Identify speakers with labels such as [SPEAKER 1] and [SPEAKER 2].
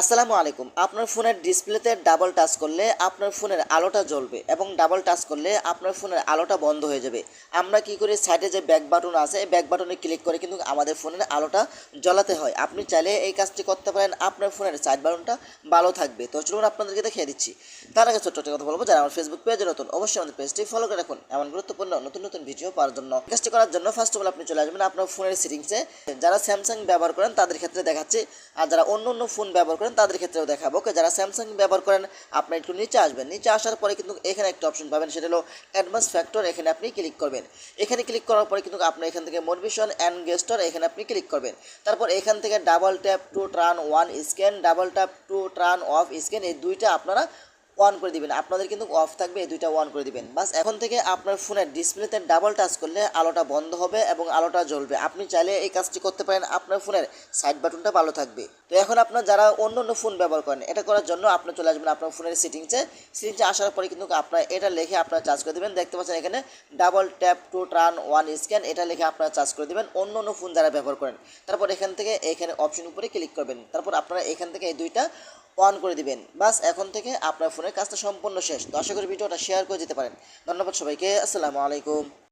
[SPEAKER 1] আসসালামু আলাইকুম। আপনার ফোনের ডিসপ্লেতে ডাবল টাচ করলে আপনার ফোনের আলোটা জ্বলবে এবং ডাবল টাচ করলে আপনার ফোনের আলোটা বন্ধ হয়ে যাবে। আমরা কি করি? সাইডে যে ব্যাক বাটন আছে, এই ব্যাক বাটনে ক্লিক করে কিন্তু আমাদের ফোনের আলোটা জ্বলাতে হয়। আপনি চাইলে এই কাজটি করতে পারেন। আপনার ফোনের সাইড বাটনটা ভালো থাকবে। তো চলুন আপনাদেরকে দেখিয়ে দিচ্ছি। তার আগে ছোট্ট কথা বলব। যারা আমার ফেসবুক পেজে নতুন, অবশ্যই আমাদের পেজটি ফলো করে রাখুন। এমন গুরুত্বপূর্ণ নতুন নতুন ভিডিও পাওয়ার জন্য। কাজটি করার জন্য ফার্স্ট অফ অল আপনি চলে আসবেন আপনার ফোনের সেটিংসে যারা স্যামসাং ব্যবহার করেন, তাদের ক্ষেত্রে দেখাচ্ছি। আর যারা অন্য অন্য ফোন ব্যবহার করেন তাদের ক্ষেত্রেও দেখাবো। ওকে যারা স্যামসাং ব্যবহার করেন আপনি একটু নিচে আসবেন। নিচে আসার পরে কিন্তু এখানে একটা অপশন পাবেন, সেটা হলো অ্যাডভান্স ফ্যাক্টর এখানে আপনি ক্লিক করবেন। এখানে ক্লিক করার পরে কিন্তু আপনি এখান থেকে মোটিভেশন অ্যান্ড গেস্টর এখানে আপনি ক্লিক করবেন। তারপর এখান থেকে double tap to turn on scan double tap to turn off scan এই দুইটা আপনারা অন করে দিবেন। আপনাদের কিন্তু অফ থাকবে, এই দুইটা অন করে দিবেন। বাস এখন থেকে আপনার ফোনের ডিসপ্লেতে ডাবল টাচ করলে আলোটা বন্ধ হবে এবং আলোটা জ্বলবে। আপনি চাইলে এই কাজটি করতে পারেন, আপনার ফোনের সাইড বাটনটা ভালো থাকবে। তো এখন আপনার যারা অন্য অন্য ফোন ব্যবহার করেন, এটা করার জন্য আপনি চলে আসবেন আপনার ফোনের সেটিংসে সেটিংসে আসার পরে কিন্তু আপনার এটা লিখে আপনার চার্জ করে দেবেন। দেখতে পাচ্ছেন এখানে double tap to turn on scan এটা লিখে আপনারা চার্জ করে দেবেন। অন্য অন্য ফোন যারা ব্যবহার করেন, তারপর এখান থেকে এখানে অপশন উপরে ক্লিক করবেন। তারপর আপনারা এখান থেকে এই দুইটা অন করে দিবেন। বাস, এখন থেকে আপনার ফোনের কাজটা সম্পূর্ণ শেষ। তো আশা করি ভিডিওটা শেয়ার করে যেতে পারেন। ধন্যবাদ সবাইকে। আসসালামু আলাইকুম।